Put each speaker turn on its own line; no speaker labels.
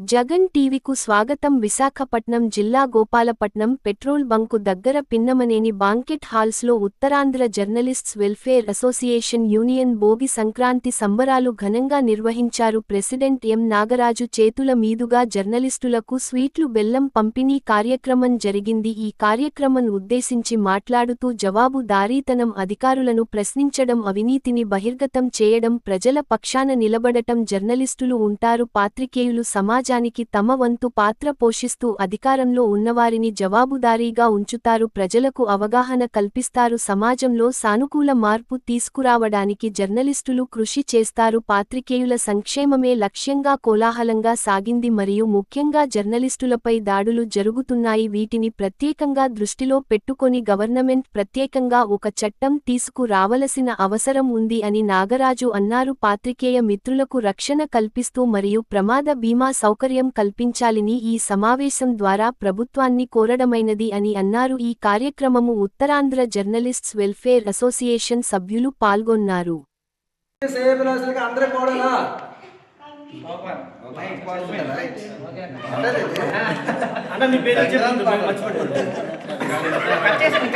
జగన్ టీవీకు స్వాగతం విశాఖపట్నం జిల్లా Gopalapatnam petrol bunk దగ్గర Pinnamaneni banquet హాల్స్లో Uttarandhra journalists welfare association union Bhogi Sankranti సంబరాలు ఘనంగా నిర్వహించారు ప్రెసిడెంట్ ఎం నాగరాజు. చేతుల మీదుగా జర్నలిస్టులకు స్వీట్లు బెల్లం పంపిణీ కార్యక్రమం జరిగింది. ఈ కార్యక్రమం ఉద్దేశించి మాట్లాడుతూ జవాబుదారీతనం అధికారులను ప్రశ్నించడం అవినీతిని బహిర్గతం చేయడం ప్రజల పక్షాన నిలబడటం జర్నలిస్టులు ఉంటారు. పాత్రికేయులు సమాజానికి తమ వంతు పాత్ర పోషిస్తూ అధికారంలో ఉన్నవారిని జవాబుదారీగా ఉంచుతారు ప్రజలకు అవగాహన కల్పిస్తారు సమాజంలో సానుకూల మార్పు తీసుకురావడానికి జర్నలిస్టులు కృషి చేస్తారు. పాత్రికేయుల సంక్షేమమే లక్ష్యంగా కోలాహలంగా సాగింది మరియు ముఖ్యంగా జర్నలిస్టులపై దాడులు జరుగుతున్నాయి. వీటిని ప్రత్యేకంగా దృష్టిలో పెట్టుకొని గవర్నమెంట్ ప్రత్యేకంగా ఒక చట్టం తీసుకురావలసిన అవసరం ఉంది అని నాగరాజు అన్నారు. పాత్రికేయ మిత్రులకు రక్షణ కల్పిస్తూ మరియు ప్రమాద బీమా సౌకర్యం కల్పించాలని ఈ సమావేశం ద్వారా ప్రభుత్వాన్ని కోరడమైనది అని అన్నారు. ఈ కార్యక్రమము ఉత్తరాంధ్ర జర్నలిస్ట్స్ వెల్ఫేర్ అసోసియేషన్ సభ్యులు పాల్గొన్నారు.
అన్న నీ పేరు మర్చిపోయాను